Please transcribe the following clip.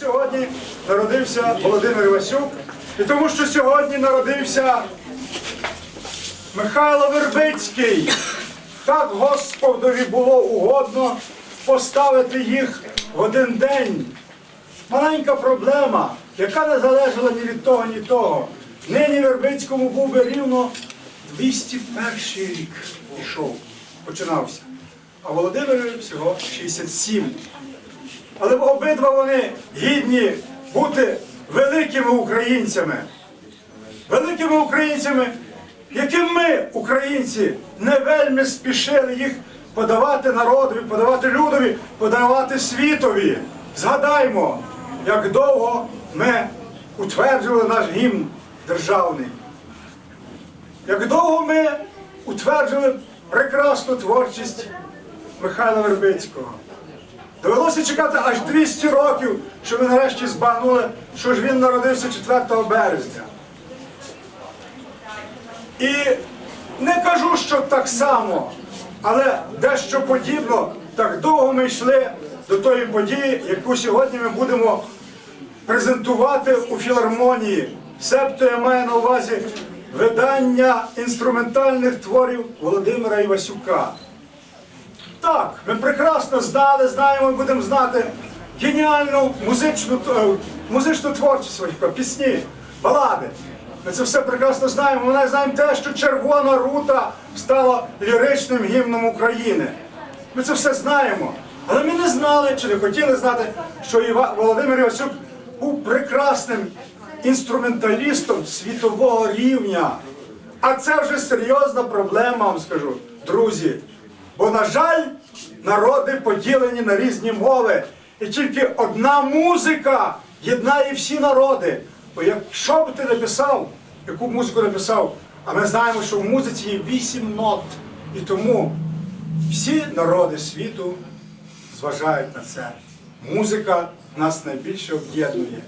Сьогодні народився Володимир Івасюк, і тому що сьогодні народився Михайло Вербицький. Так Господові було угодно поставити їх в один день. Маленька проблема, яка не залежала ні від того, ні того. Нині Вербицькому був би рівно 201 рік пішов, починався. А Володимирові всього 67. Але обидва вони гідні бути великими українцями. Великими українцями, яким ми, українці, не вельми спішили їх подавати народові, подавати людові, подавати світові. Згадаймо, як довго ми утверджували наш гімн державний. Як довго ми утверджували прекрасну творчість Михайла Вербицького. Довелося чекати аж 200 років, щоб ми нарешті збагнули, що ж він народився 4 березня. І не кажу, що так само, але дещо подібно, так довго ми йшли до тої події, яку сьогодні ми будемо презентувати у філармонії. Себто я маю на увазі видання інструментальних творів Володимира Івасюка. Так, ми прекрасно знали, знаємо будемо знати геніальну музичну, е, музичну творчість Васюка, пісні, балади. Ми це все прекрасно знаємо. Ми знаємо те, що Червона рута стала ліричним гімном України. Ми це все знаємо. Але ми не знали чи не хотіли знати, що Іва- Володимир Івасюк був прекрасним інструменталістом світового рівня. А це вже серйозна проблема, вам скажу, друзі. Бо, на жаль, народи поділені на різні мови. І тільки одна музика єднає всі народи. Бо якщо б ти написав, яку музику написав, а ми знаємо, що в музиці є вісім нот. І тому всі народи світу зважають на це. Музика нас найбільше об'єднує.